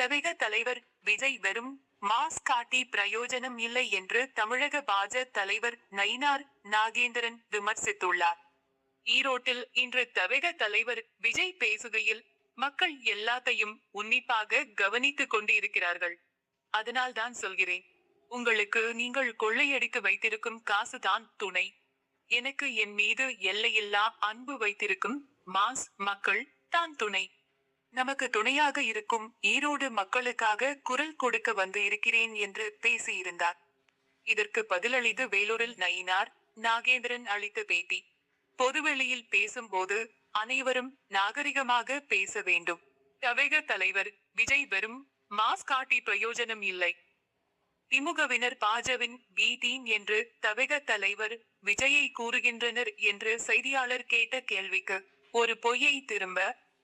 அத்தகைய தலைவர் விஜய் வெறும் மாஸ் காட்டி பிரயோஜனம் இல்லை என்று தமிழக பாஜ தலைவர் நயினார் நாகேந்திரன் விமர்சித்துள்ளார். ஈரோட்டில் இன்று தவிக தலைவர் விஜய் பேசுகையில் மக்கள் எல்லாத்தையும் உன்னிப்பாக கவனித்துக் கொண்டிருக்கிறார்கள். அதனால் தான் சொல்கிறேன் உங்களுக்கு நீங்கள் கொள்ளையடித்து வைத்திருக்கும் காசுதான் துணை. எனக்கு என் மீது எல்லையில்லா அன்பு வைத்திருக்கும் மாஸ் மக்கள் தான் துணை. நமக்கு துணையாக இருக்கும் ஈரோடு மக்களுக்காக குரல் கொடுக்க வந்து இருக்கிறேன் என்று பேசியிருந்தார். இதற்கு பதிலளித்து வேலூரில் நயினார் நாகேந்திரன் அளித்த பேட்டி. பொதுவெளியில் பேசும்போது அனைவரும் நாகரிகமாக பேச வேண்டும். தவேக தலைவர் விஜய் வெறும் மாஸ் காட்டி பிரயோஜனம் இல்லை. திமுகவினர் பாஜவின் பி டீம் என்று தவேக தலைவர் விஜயை கூறுகின்றனர் என்று செய்தியாளர் கேட்ட கேள்விக்கு ஒரு பொய்யை திரும்ப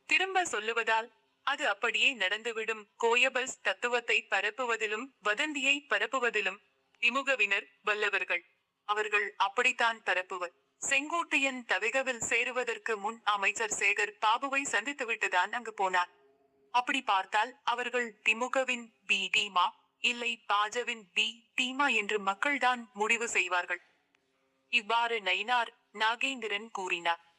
திரும்ப சொல்லுவதால் அது அப்படியே நடந்துவிடும். கோயபல்ஸ் தத்துவத்தை பரப்புவதிலும் வதந்தியை பரப்புவதிலும் திமுகவினர் வல்லவர்கள். அவர்கள் அப்படித்தான் பரப்புவர். செங்கோட்டையன் தவிகவில் சேருவதற்கு முன் அமைச்சர் சேகர் பாபுவை சந்தித்துவிட்டுதான் அங்கு போனார். அப்படி பார்த்தால் அவர்கள் திமுகவின் பி. டீமா இல்லை பாஜவின் பி. டீமா என்று மக்கள்தான் முடிவு செய்வார்கள். இவ்வாறு நயினார் நாகேந்திரன் கூறினார்.